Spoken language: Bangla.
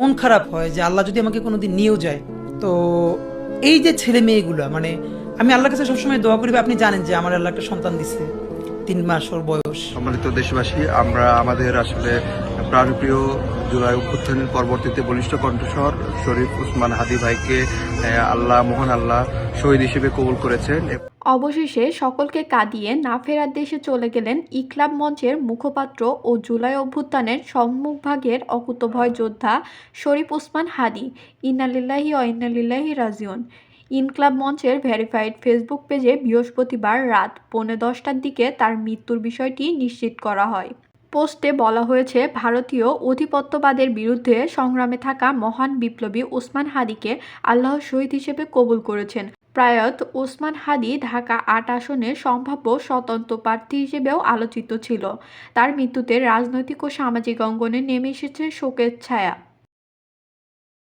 মন খারাপ হয় যে আল্লাহ যদি আমাকে কোনোদিন নিয়েও যায়। তো এই যে ছেলে মেয়েগুলো মানে আমি আল্লাহর কাছে সবসময় দোয়া করি, আপনি জানেন যে আমার আল্লাহ একটা সন্তান দিছে, তিন মাস ওর বয়স। সম্মানিত দেশবাসী, আমরা আমাদের আসলে প্রাণপ্রিয় জুলাই অভ্যুত্থানের পরবর্তীতে বলিষ্ঠ কণ্ঠস্বর শরীফ উসমান হাদি ভাইকে আল্লাহ, মোহন আল্লাহ শহীদ হিসেবে কবুল করেছেন। অবশেষে সকলকে কাঁদিয়ে না ফেরার দেশে চলে গেলেন ইকলাব মঞ্চের মুখপাত্র ও জুলাই অভ্যুত্থানের সম্মুখভাগের অকুতভয় যোদ্ধা শরীফ ওসমান হাদি। ইনালিল্লাহি ও ইন্নালিল্লাহি রাজিউন। ইনক্লাব মঞ্চের ভেরিফাইড ফেসবুক পেজে বৃহস্পতিবার রাত পৌনে দশটার দিকে তার মৃত্যুর বিষয়টি নিশ্চিত করা হয়। পোস্টে বলা হয়েছে, ভারতীয় অধিপত্যবাদের বিরুদ্ধে সংগ্রামে থাকা মহান বিপ্লবী ওসমান হাদিকে আল্লাহ শহীদ হিসেবে কবুল করেছেন। প্রায়ত ওসমান হাদি ঢাকা আট আসনের সম্ভাব্য স্বতন্ত্র প্রার্থী হিসেবেও আলোচিত ছিল। তার মৃত্যুতে রাজনৈতিক ও সামাজিক অঙ্গনে নেমে এসেছে শোকের ছায়া।